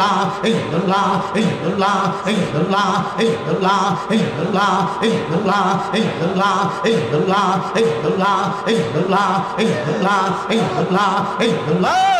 la! la! la! la! la! la! la! la! illallah illallah illallah illallah illallah illallah illallah illallah illallah illallah illallah illallah illallah illallah